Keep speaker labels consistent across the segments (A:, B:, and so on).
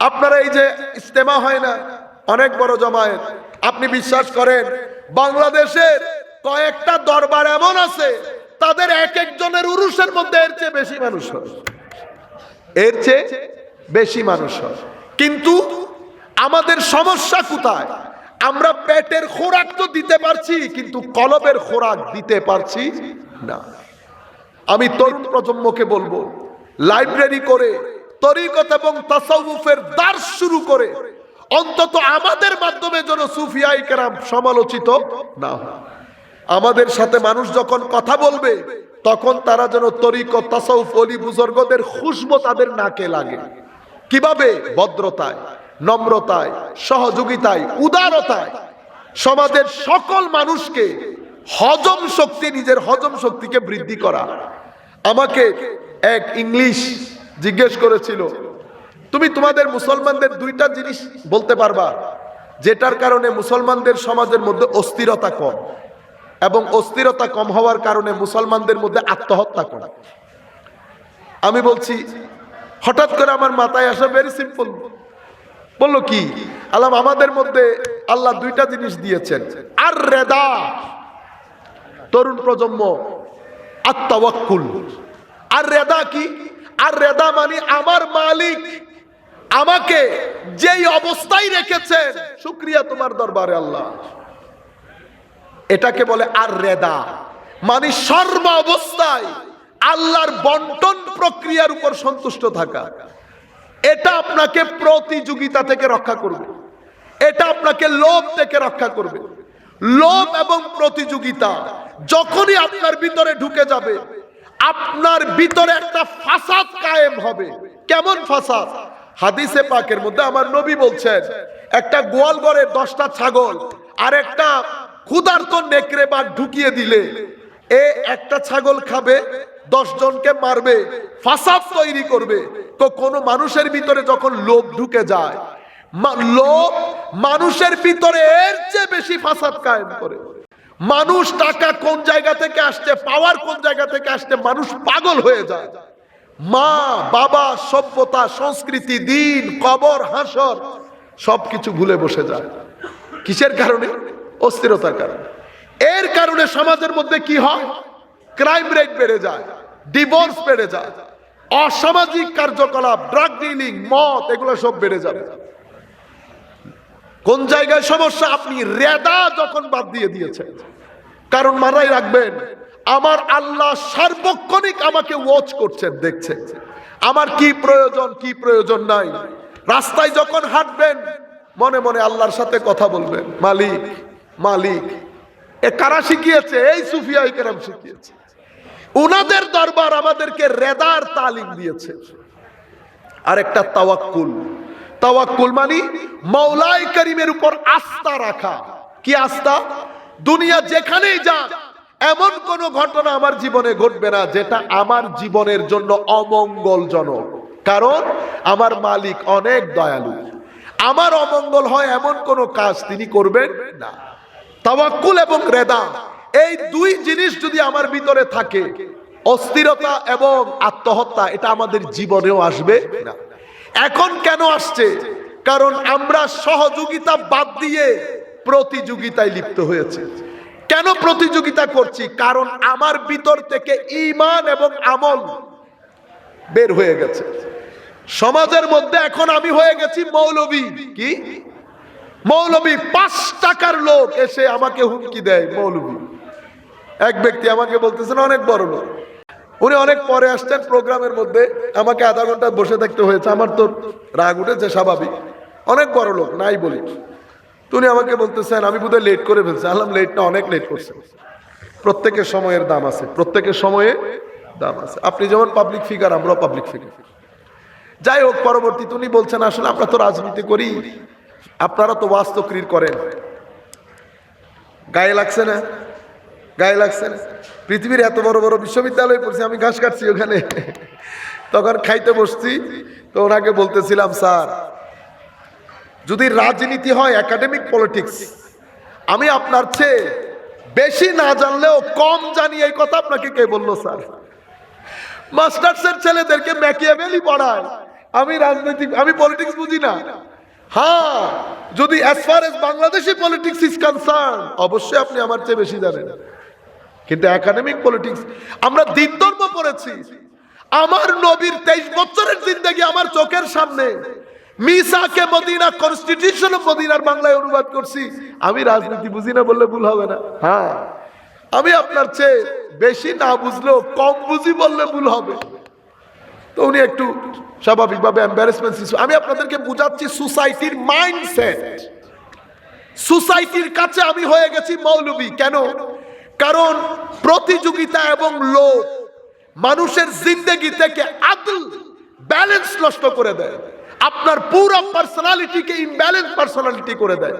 A: আপনারা এই যে ইস্তেমা হয় না, অনেক বড় জমায়েত। আপনি বিশ্বাস করেন, বাংলাদেশের কয়েকটা দরবার এমন আছে, তাদের এক একজনের উরুষের মধ্যে এর চেয়ে বেশি মানুষ হয়। এর চেয়ে বেশি মানুষ হয়। কিন্তু আমাদের সমস্যা কোথায়? আমরা পেটের খোরাক তো দিতে পারছি, কিন্তু কলবের খোরাক দিতে পারছি না। আমি তরুণ প্রজন্মকে বলব, লাইব্রেরি করে তরিকত এবং তাসাউফের দ্বার শুরু করে অন্তত আমাদের মাধ্যমে যেন সুফিয়াই কেরাম সমালোচিত না আমাদের সাথে মানুষ যখন কথা বলবে, তখন তারা যেন তরিকত, তাসাউফ, অলি বুজুর্গদের খুশবো তাদের নাকে লাগে। কীভাবে? ভদ্রতায়, নম্রতায়, সহযোগিতায়, উদারতায়। সমাজের সকল মানুষকে হজম শক্তি, নিজের হজম শক্তিকে বৃদ্ধি করা। আমাকে এক ইংলিশ জিজ্ঞেস করেছিল, তুমি তোমাদের মুসলমানদের দুইটা জিনিস বলতে পারবা, যেটার কারণে মুসলমানদের সমাজের মধ্যে অস্থিরতা কম এবং অস্থিরতা কম হওয়ার কারণে মুসলমানদের মধ্যে আত্মহত্যা কম। আমি বলছি, হঠাৎ করে আমার মাথায় আসা ভেরি সিম্পল বলল কি আলাম আমাদের মধ্যে আল্লাহ দুইটা জিনিস দিয়েছেন। আর রেদা তরুণ প্রজন্ম, আত্মাওয়াক্কুল। আর রেদা কি? আর রেদা মানে আমার মালিক। আমাকে যেই অবস্থায় রেখেছেন, শুক্রিয়া তোমার দরবারে আল্লাহ। এটাকে বলে আর রেদা। মানে সর্ব অবস্থায় আল্লাহর বন্টন প্রক্রিয়ার উপর সন্তুষ্ট থাকা। এটা আপনাকে প্রতিযোগিতা থেকে রক্ষা করবে। এটা আপনাকে লোভ থেকে রক্ষা করবে। লোভ এবং প্রতিযোগিতা যখনই আপনার ভিতরে ঢুকে যাবে আপনার ভিতরে একটা ফাসাদ কায়েম হবে। কেমন ফাসাদ? হাদিসে পাকের মধ্যে আমার নবী বলছেন, একটা গোয়াল ঘরে দশটা ছাগল, আর একটা ক্ষুধার্ত নেকড়ে বাঘ ঢুকিয়ে দিলে, এ একটা ছাগল খাবে, দশ জনকে মারবে, ফাসাদ তৈরি করবে। তো কোনো মানুষের ভিতরে যখন লোভ ঢুকে যায় লোভ মানুষের ভিতরে এর চেয়ে বেশি ফাসাদ কায়েম করে। মানুষ টাকা কোন জায়গা থেকে আসছে পাওয়ার কোন জায়গা থেকে আসছে, মানুষ পাগল হয়ে যায়। মা, বাবা, সভ্যতা, সংস্কৃতি, দিন, কবর, হাসর, সবকিছু ভুলে বসে যায়। কিসের কারণে? অস্থিরতার কারণে। এর কারণে সমাজের মধ্যে কি হয়? ক্রাইম রেট বেড়ে যায় ডিভোর্স বেড়ে যায়, অসামাজিক কার্যকলাপ ড্রাগ ডিলিং মদ, এগুলো সব বেড়ে যাবে। কোন জায়গায় সমস্যা? আপনি রেদা যখন বাদ দিয়ে দিয়েছেন। কারণ মাথায় রাখবেন, আমার আল্লাহ সার্বক্ষণিক আমাকে ওয়াচ করছেন, দেখছেন। আমার কি প্রয়োজন কি প্রয়োজন নাই। রাস্তায় যখন হাঁটবেন, মনে মনে আল্লাহর সাথে কথা বলবেন, মালিক মালিক, এ কারা শিখিয়েছে? এই সুফিয়াই কেরাম শিখিয়েছে। উনাদের দরবার আমাদেরকে রেদার তালিম দিয়েছে। আর একটা তাওয়াক্কুল। তাওয়াক্কুল মানে মৌলাই করিমের উপর আস্থা রাখা। কি আস্থা? দুনিয়া যেখানেই যাক, এমন কোন ঘটনা আমার জীবনে ঘটবে না যেটা আমার জীবনের জন্য অমঙ্গলজনক। কারণ আমার মালিক অনেক দয়ালু। আমার অমঙ্গল হয় এমন কোন কাজ তিনি করবেন না। তাওয়াক্কুল এবং রেদা, এই দুই জিনিস যদি আমার ভিতরে থাকে, অস্থিরতা এবং আত্মহত্যা, এটা আমাদের জীবনেও আসবে না। এখন কেন আসছে? কারণ আমরা সহযোগিতা বাদ দিয়ে প্রতিযোগিতায় লিপ্ত হয়েছে। কেন প্রতিযোগিতা করছি? কারণ আমার ভিতর থেকে ইমান এবং আমল বের হয়ে গেছে। সমাজের মধ্যে এখন আমি হয়ে গেছি মৌলবী। কি? মৌলবী, পাঁচ টাকার লোক এসে আমাকে হুমকি দেয় মৌলবী। এক ব্যক্তি আমাকে বলতেছেন অনেক বড় লোক। উনি অনেক পরে আসছেন প্রোগ্রামের মধ্যে। আমাকে আধা ঘণ্টা বসে থাকতে হয়েছে। আমার তো রাগ উঠেছে, স্বাভাবিক। অনেক বড় লোক, নাই বলি। তো উনি আমাকে বলতেছেন, আমি বোধহয় লেট করে ফেলছি। আল্লাহ লেটটা অনেক লেট করছে প্রত্যেকের সময়ের দাম আছে, প্রত্যেকের সময়ে দাম আছে। আপনি যেমন পাবলিক ফিগার আমরাও পাবলিক ফিগার যাই হোক পরবর্তী উনি বলছেন, আসলে আমরা তো রাজনীতি করি। আপনারা তো বাস্তক্রির করেন। গায়ে লাগছে না? গায়ে লাগছে পৃথিবীর এত বড় বড় বিশ্ববিদ্যালয়ে পড়ছি, আমি ঘাস কাটছি ওখানে। তখন খাইতে বসছি, তো ওনাকে বলতেছিলাম, স্যার, যদি রাজনীতি হয় একাডেমিক পলিটিক্স আমি আপনার চেয়ে বেশি না জানলেও কম জানি, এই কথা আপনাকে কে বলল, স্যার? মাস্টার্সের ছেলেদেরকে ম্যাকিয়াভেলি পড়ায়। আমি রাজনৈতিক আমি পলিটিক্স বুঝি না। হ্যাঁ যদি as far as Bangladeshi politics is concern অবশ্যই আপনি আমার চেয়ে বেশি জানেন। কিন্তু একাডেমিক পলিটিক্স আমরা দিন ধর্ম পড়েছি। আমার নবীর তেইশ বছরের জিন্দগি আমার চোখের সামনে। মিসাকে মদিনা কনস্টিটিউশন অফ মদিনার বাংলায় অনুবাদ করছি। আমি রাজনীতি বুঝি না বললে ভুল হবে না। হ্যাঁ আমি আপনার চেয়ে বেশি না বুঝলেও কম বুঝি বললে ভুল হবে। তো উনি একটু স্বাভাবিকভাবে এম্বারেসমেন্ট আমি আপনাদেরকে বুঝাচ্ছি সোসাইটির মাইন্ডসেট সোসাইটির কাছে আমি হয়ে গেছি মৌলবী। কেন? কারণ প্রতিযোগিতা এবং লোভ মানুষের জিন্দগি থেকে আদল ব্যালেন্স নষ্ট করে দেয়। আপনার পুরো পার্সোনালিটিকে ইমব্যালেন্স পার্সোনালিটি করে দেয়।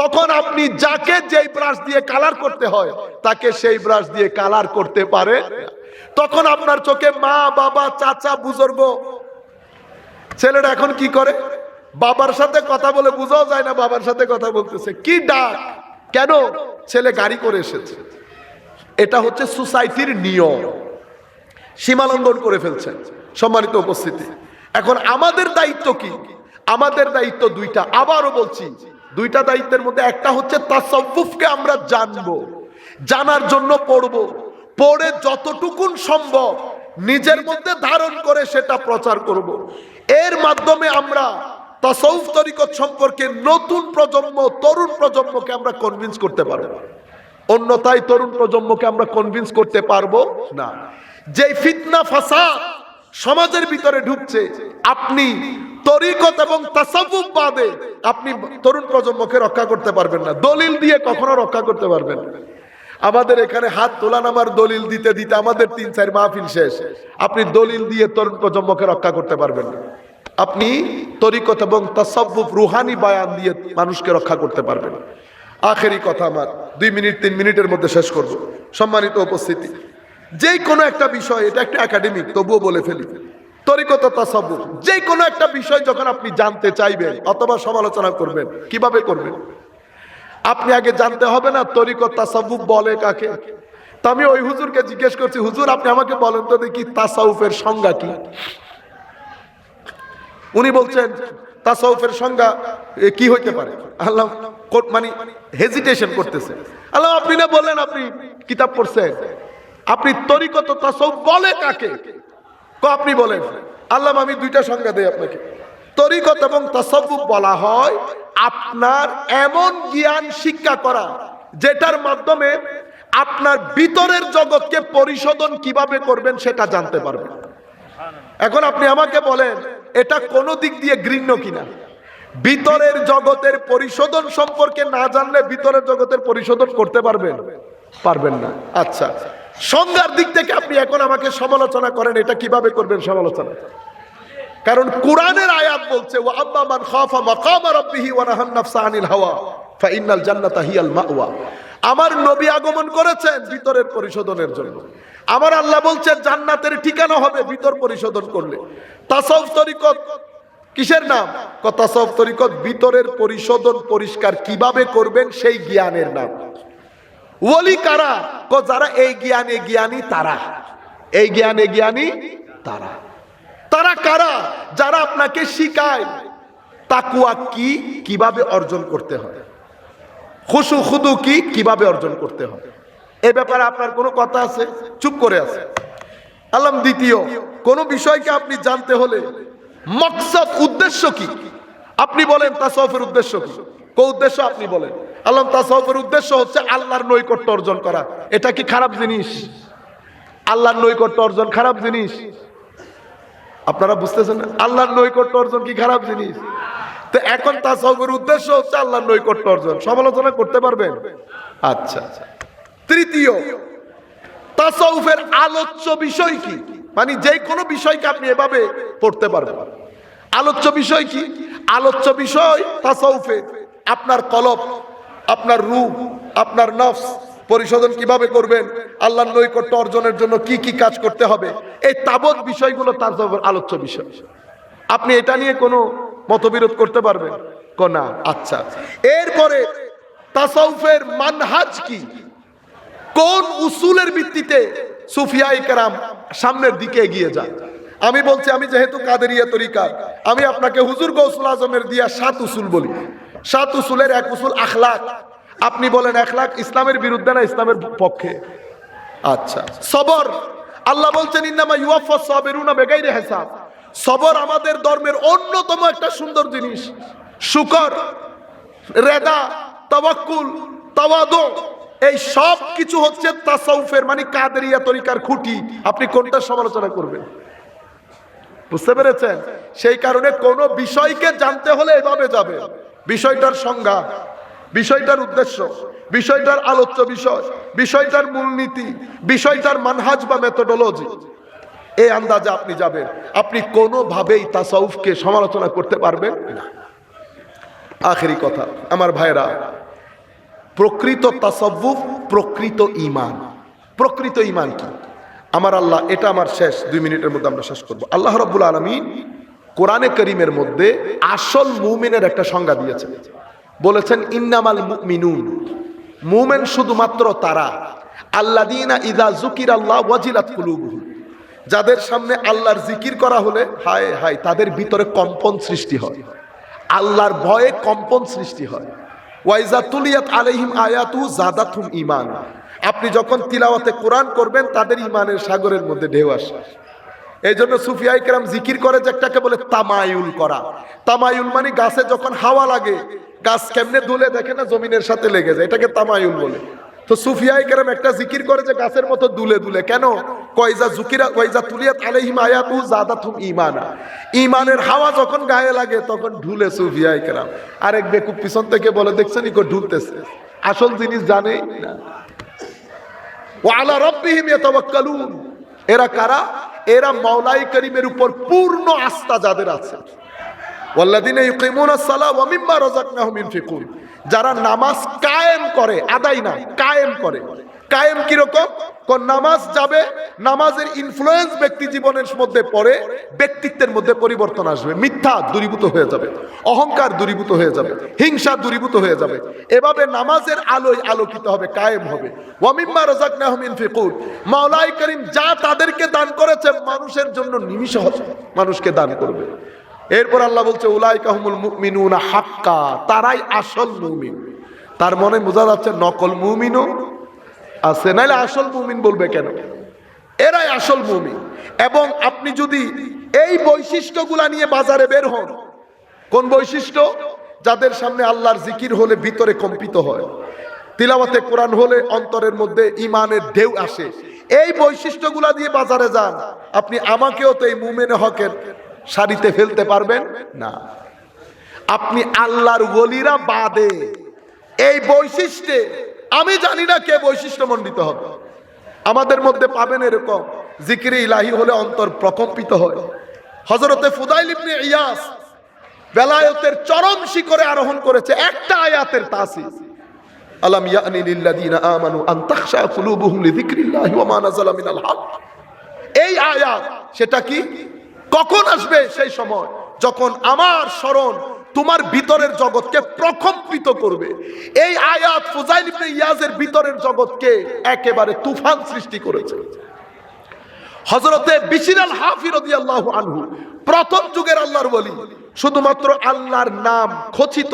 A: তখন আপনি যাকে যেই ব্রাশ দিয়ে কালার করতে হয়, তাকে সেই ব্রাশ দিয়ে কালার করতে পারে তখন আপনার চোখে মা, বাবা, চাচা, বুজুর্গ ছেলেটা এখন কি করে? বাবার সাথে কথা বলে বোঝাও যায় না, বাবার সাথে কথা বলতেছে। কি ডাক? কেন? ছেলে গাড়ি করে এসেছে। এটা হচ্ছে সোসাইটির নিয়ম। সীমালঙ্ঘন করে ফেলছেন সম্মানিত উপস্থিতি। এখন আমাদের দায়িত্ব কি? আমাদের দায়িত্ব দুইটা। আবারও বলছি, দুইটা দায়িত্বের মধ্যে একটা হচ্ছে তাসাউফকে আমরা জানব, জানার জন্য পড়ব। পড়ে যতটুকুন সম্ভব নিজের মধ্যে ধারণ করে সেটা প্রচার করব। এর মাধ্যমে আমরা তাসাউফ তরিকত সম্পর্কে নতুন প্রজন্ম, তরুণ প্রজন্মকে আমরা কনভিন্স করতে পারব। অন্যথায় তরুণ প্রজন্মকে আমরা কনভিন্স করতে পারব না। যেই ফিতনা, ফাসাদ সমাজের ভিতরে ঢুকছে, আপনি তরিকত এবং তাসাবুব বাদে আপনি তরুণ প্রজন্মকে রক্ষা করতে পারবেন না। দলিল দিয়ে কখনো রক্ষা করতে পারবেন আমাদের এখানে হাত তোলা নামার দলিল দিতে দিতে আমাদের তিন, চার মাহফিল শেষ। আপনি দলিল দিয়ে তরুণ প্রজন্মকে রক্ষা করতে পারবেন না। আপনি তরিকত এবং তাসাব্বুব রুহানি বায়ান দিয়ে মানুষকে রক্ষা করতে পারবেন আখেরি কথা আমার। দুই মিনিট, তিন মিনিটের মধ্যে শেষ করব। সম্মানিত উপস্থিতি যে কোনো একটা বিষয়, এটা একটা একাডেমিক তবুও বলে ফেলি। তরিকত যে কোনো একটা বিষয় যখন আপনি জানতে চাইবেন অথবা সমালোচনা করবেন, কীভাবে করবেন? আপনি আগে জানতে হবে না, তরিকত তাসাব্বুব বলে কাকে? তা আমি ওই হুজুরকে জিজ্ঞেস করছি, হুজুর, আপনি আমাকে বলেন তো দেখি তাসাউফের সংজ্ঞা কি? উনি বলছেন তাসাউফের সংজ্ঞা কি হইতে পারে? আল্লাহ মানে হেজিটেশন করতেছে। আল্লাহ, আপনি না বললেন আপনি কিতাব পড়ছেন। আপনি তরিকত তাসাউফ বলে কাকে? আপনি বলেন। আল্লাহ, আমি দুইটা সংজ্ঞা দেই আপনাকে। তরিকত এবং তাসাব্বুব বলা হয় আপনার এমন জ্ঞান শিক্ষা করা, যেটার মাধ্যমে আপনার ভিতরের জগৎকে পরিশোধন কীভাবে করবেন সেটা জানতে পারবেন। এখন আপনি আমাকে বলেন, এটা কোন দিক দিয়ে ঘৃণ্য কিনা? ভিতরের জগতের পরিশোধন সম্পর্কে না জানলে ভিতরের জগতের পরিশোধন করতে পারবেন? পারবেন না। আচ্ছা সন্ধ্যার দিক থেকে আপনি এখন আমাকে সমালোচনা করেন, এটা কীভাবে করবেন সমালোচনা? কারণ কোরআনের আয়াত বলছে, ওয়া আম্মা মান খাফা মাকামা রাব্বিহি ওয়া নাহান নাফসা আনিল হাওয়া, ফা ইন্নাল জান্নাতা হিয়াল মাওয়া। আমার নবী আগমন করেছেন ভিতরের পরিশোধনের জন্য। আমার আল্লাহ বলছেন, জান্নাতের ঠিকানা হবে ভিতর পরিশোধন করলে। তাসাউফ তরিকত, কিসের নাম? তাসাউফ তরিকত, ভিতরের পরিশোধন পরিষ্কার কীভাবে করবেন সেই জ্ঞানের নাম। ওলি কারা? ক যারা এই জ্ঞানে জ্ঞানী, তারা। এই জ্ঞানে জ্ঞানী, তারা। তারা কারা? যারা আপনাকে শিখায়। তাকুয়া কি? কীভাবে অর্জন করতে হয়? খুশু খুদু কি কীভাবে অর্জন করতে হবে? এ ব্যাপারে আপনার কোনো কথা আছে? চুপ করে আছে। আলাম, দ্বিতীয়, কোন বিষয়কে আপনি জানতে হলে মকসদ উদ্দেশ্য কি? আপনি বলেন তাসফের উদ্দেশ্য কি? কো উদ্দেশ্য আপনি বলেন। আল্লাহ তাসফের উদ্দেশ্য হচ্ছে আল্লাহর নৈকট্য অর্জন করা। এটা কি খারাপ জিনিস? আল্লাহর নৈকট্য অর্জন খারাপ জিনিস? আপনারা বুঝতেছেন আল্লাহর নৈকট্য অর্জন কি খারাপ জিনিস? তো এখন তাসাউফের উদ্দেশ্য হচ্ছে আল্লাহর নৈকট্য অর্জন। সমালোচনা করতে পারবেন? আচ্ছা। তৃতীয়, তাসাউফের আলোচ্য বিষয় কি? মানে যে কোনো বিষয়কে আপনি এভাবে পড়তে পারবেন। আলোচ্য বিষয় কি? আলোচ্য বিষয় তাসাউফে আপনার কলব, আপনার রূপ, আপনার নফস পরিশোধন কীভাবে করবেন? আল্লাহর নৈকট্য অর্জনের জন্য কি কি কাজ করতে হবে? এই তাবৎ বিষয়গুলো তাসাউফের আলোচ্য বিষয়। আপনি এটা নিয়ে কোনো মতবিরোধ করতে পারবেন না। আচ্ছা। এরপরে তাসাউফের মানহাজ কি? কোন উসুলের ভিত্তিতে সুফিয়া ইকরাম সামনের দিকে এগিয়ে যায়? আমি বলছি, আমি যেহেতু কাদেরিয়া তরিকার আমি আপনাকে হুজুর গৌসুল আজমের দিয়া সাত উসুল বলি। সাত উসুলের এক উসুল আখলাক। আপনি বলেন, আখলাক ইসলামের বিরুদ্ধে না ইসলামের পক্ষে? আচ্ছা। সবর। আল্লাহ বলছেন, ইন্নামা ইউয়াফা সাবিরুনা বেগাইরে হিসাব। সবর আমাদের ধর্মের অন্যতম একটা সুন্দর জিনিস। শুকর, রেদা, তাওয়াক্কুল, তাওয়াদু, এই সব কিছু হচ্ছে তাসাউফের মানে কাদেরিয়া তরিকার খুঁটি। আপনি কোনটা সমালোচনা করবেন? বুঝতে পেরেছেন? সেই কারণে কোন বিষয়কে জানতে হলে এভাবে যাবে। বিষয়টার সংজ্ঞা, বিষয়টার উদ্দেশ্য, বিষয়টার আলোচ্য বিষয়, বিষয়টার মূলনীতি, বিষয়টার মানহাজ বা মেথোডোলজি এই আন্দাজে আপনি যাবেন। আপনি কোনোভাবেই তাসাউফকে সমালোচনা করতে পারবেন না। আখেরি কথা, আমার ভাইরা প্রকৃত তাসাউফ, প্রকৃত ইমান প্রকৃত ইমান কি? আমার আল্লাহ, এটা আমার শেষ, দুই মিনিটের মধ্যে আমরা শেষ করব। আল্লাহ রব্বুল আলমিন কোরআনে করিমের মধ্যে আসল মুমিনের একটা সংজ্ঞা দিয়েছে বলেছেন, ইন্নামাল মিনুন মুমেন শুধুমাত্র তারা। আল্লাদিনা ইদা জুকির আল্লাহ ওয়াজিলাত কুলুবুহুম। যাদের সামনে আল্লাহর জিকির করা হলে, হায় হায়, তাদের ভিতরে কম্পন সৃষ্টি হয়। আল্লাহর ভয়ে কম্পন সৃষ্টি হয়। ওয়াইজা তুলিয়াত আলাইহিম আয়াতু জাদাতুম ইমান আপনি যখন তিলাওয়াতে কোরআন করবেন, তাদের ইমানের সাগরের মধ্যে ঢেউ আসে। এই জন্য সুফিয়া ইকরাম জিকির করে যে একটাকে বলে তামায়ুল করা। তামায়ুল মানে গাছে যখন হাওয়া লাগে, গাছ কেমনে দুলে দেখে না জমিনের সাথে লেগে যায়। এটাকে তামায়ুল বলে। তো সুফিয়া ইকরাম একটা জিকির করে যে গাছের মতো দুলে দুলে। কেন? কয়জা জুকিরা কয়জা তুলিয়াত আলাইহিম আয়াতু জাদাতুম ইমানা ইমানের হাওয়া যখন গায়ে লাগে, তখন ঢুলে সুফিয়া ইকরাম আরেক বেকুব পিছন থেকে বলে, দেখছেন ইকো ঢুলতেছে। আসল জিনিস জানেই না। ওয়ালা রব্বিহিম ইয়াতাওয়াক্কালুন। এরা কারা? এরা মাওলাই করিমের উপর পূর্ণ আস্থা যাদের আছে। ওয়াল্লাযিনা ইউকিমুনাস সালাহ ওয়া মিম্মা রাযাকনাহুম ইউনফিকুন যারা নামাজ কায়েম করে, আদায় না, কায়েম করে। কায়েম কীরকম? নামাজ যাবে? নামাজের ইনফ্লুয়েন্স ব্যক্তি জীবনের মধ্যে পড়ে, ব্যক্তিত্বের মধ্যে পরিবর্তন আসবে। মিথ্যা দূরীভূত হয়ে যাবে, অহংকার দূরীভূত হয়ে যাবে, হিংসা দূরীভূত হয়ে যাবে। এভাবে নামাজের আলোয় আলোকিত হবে, কায়েম হবে। ওয়ামিম্মা রাযাকনাহুম ইনফিকুন। মাওলাই করিম যা তাদেরকে দান করেছে, মানুষের জন্য নিমিষ মানুষকে দান করবে। এরপর আল্লাহ বলছে উলাই কাহমুল মুমিনুনা হাক্কা, তারাই আসল মুমিন। তার মনে বোঝা যাচ্ছে নকল মুমিনও আছে, নাইলে আসল মুমিন বলবে কেন? এরাই আসল মুমিন। এবং আপনি যদি এই বৈশিষ্ট্যগুলা নিয়ে বাজারে বের হন, কোন বৈশিষ্ট্য? যাদের সামনে আল্লাহর জিকির হলে ভিতরে কম্পিত হয়। তিলাওয়াতে কোরআন হলে অন্তরের মধ্যে ইমানের ঢেউ আসে। এই বৈশিষ্ট্যগুলা দিয়ে বাজারে যান। আপনি আমাকেও তো এই মুমেনে হকের সারিতে ফেলতে পারবেন? না। আপনি আল্লাহর গলিরা বাদে। এই বৈশিষ্ট্যে, আমি জানি না কে বৈশিষ্ট্য মণ্ডিত হবে। আমাদের মধ্যে পাবেন এরকম, জিকিরে ইলাহি হলে অন্তর প্রকম্পিত হয়। হজরতে ফুদাইল ইবনে ইয়াস বেলায়তের চরম শিখরে আরোহণ করেছে একটা আয়াতের তাসিস আলাম ইয়ানি লিল্লাযিনা আমানু আন তাখশা কুলুবুহুম লিযিকরিল্লাহি ওয়া মা নাযালা মিনাল হক। এই আয়াত, সেটা কি? কখন আসবে সেই সময়? যখন আমার স্মরণ তোমার ভিতরের জগৎকে প্রকম্পিত করবে। এই আয়াত ফুজাইল ইবনে ইয়াজের ভিতরের জগৎকে একেবারে তুফান সৃষ্টি করেছে। হজরতে বিশির আল হাফি রাদিয়াল্লাহু আনহু, প্রথম যুগের আল্লাহর বলি শুধুমাত্র আল্লাহর নাম খচিত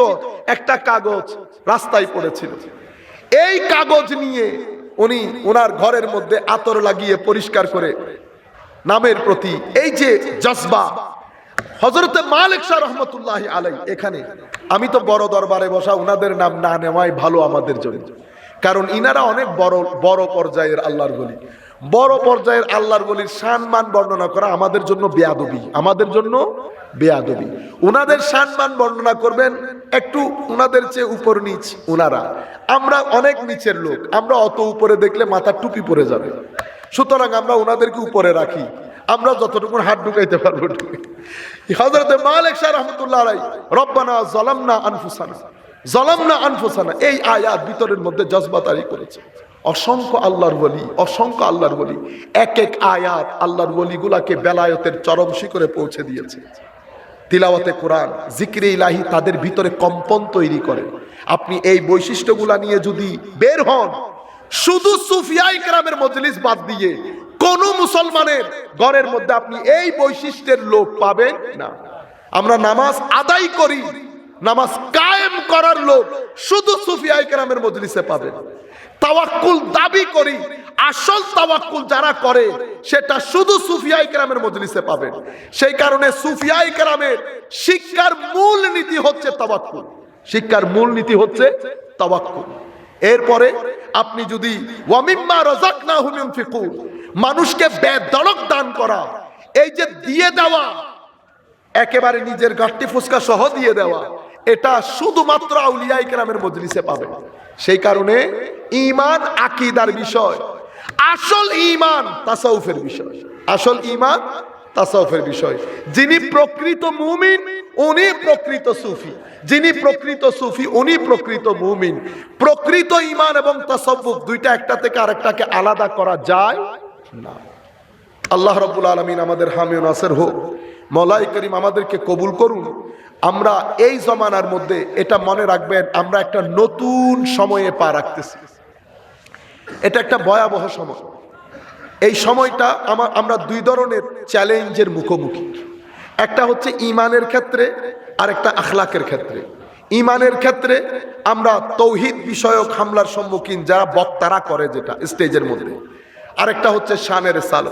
A: একটা কাগজ রাস্তায় পড়েছিল। এই কাগজ নিয়ে উনি ওনার ঘরের মধ্যে আতর লাগিয়ে পরিষ্কার করে নামের প্রতি এই যে জজবা। হজরতে মালিক শাহ রহমতুল্লাহ আলাই এখানে। আমি তো বড় দরবারে বসা উনাদের নাম না নেওয়াই ভালো আমাদের জন্য। কারণ ইনারা অনেক বড় বড় পর্যায়ের আল্লাহর বলি। বড় পর্যায়ের আল্লাহর বলির সম্মান বর্ণনা করা আমাদের জন্য বেয়াদবি। আমাদের জন্য বেয়াদবি। উনাদের সম্মান বর্ণনা করবেন একটু উনাদের চেয়ে উপর নিচ উনারা। আমরা অনেক নিচের লোক। আমরা অত উপরে দেখলে মাথার টুপি পরে যাবে। সুতরাং আমরা ওনাদেরকে উপরে রাখি। আমরা যতটুকু হাত ঢুকাইতে পারব হজরতে মালিক শাহ রহমতুল্লাহ আলাই রব্বানা জলামনা আনফুসানা। জলামনা আনফুসানা, এই আয়াত ভিতরের মধ্যে জজবাতারি করেছে। অসংখ্য আল্লাহর বলি অসংখ্য আল্লাহর বলি এক এক আয়াত আল্লাহর বলিগুলাকে বেলায়তের চরম শিখরে পৌঁছে দিয়েছে। তিলাওয়াতে কোরআন, জিক্রে ইলাহি তাদের ভিতরে কম্পন তৈরি করে। আপনি এই বৈশিষ্ট্যগুলা নিয়ে যদি বের হন শুধু সুফিয়াই গ্রামের মজলিস বাদ দিয়ে কোন মুসলমানের ঘরের মধ্যে আপনি এই বৈশিষ্ট্যের লোক পাবেন না। আমরা নামাজ আদায় করি, নামাজ কায়েম করার লোক শুধু সুফিয়া কেরামের মজলিসে পাবেন। তাওয়াক্কুল দাবি করি, আসল তাওয়াক্কুল যারা করে, সেটা শুধু সুফিয়া কেরামের মজলিসে পাবেন। সেই কারণে সুফিয়া কেরামের শিক্ষার মূল নীতি হচ্ছে তাওয়াক্কুল। শিক্ষার মূল নীতি হচ্ছে তাওয়াক্কুল। এরপরে আপনি যদি ওয়ামিম্মা রাযাকনাহুম ইউনফিকুন মানুষকে বেদড়ক দান করা, এই যে দিয়ে দেওয়া, একেবারে নিজের গাঠটি ফুসকা সহ দিয়ে দেওয়া, এটা শুধুমাত্র আউলিয়া ইকরামের মজলিসে পাবে সেই কারণে ইমান আকিদার বিষয়, আসল ঈমান তাসাউফের বিষয়। আসল ঈমান তাসাউফের বিষয়। যিনি প্রকৃত মুমিন, উনি প্রকৃত সুফি। যিনি প্রকৃত সুফি, উনি প্রকৃত মুমিন। প্রকৃত ইমান এবং তাসাউফ দুইটা একটা থেকে আরেকটাকে আলাদা করা যায় না। আল্লাহ রব্বুল আলমিন আমাদের হামিও নাসের হোক মলাই করিম আমাদেরকে কবুল করুন। আমরা এই জমানার মধ্যে এটা মনে রাখবেন, আমরা একটা নতুন সময়ে পা রাখতেছি। এটা একটা ভয়াবহ সময়। এই সময়টা আমার, আমরা দুই ধরনের চ্যালেঞ্জের মুখোমুখি। একটা হচ্ছে ইমানের ক্ষেত্রে আর একটা আখলাকের ক্ষেত্রে। ইমানের ক্ষেত্রে আমরা তৌহিদ বিষয়ক হামলার সম্মুখীন যারা বক্তারা করে যেটা, স্টেজের মধ্যে। আরেকটা হচ্ছে শানের সাল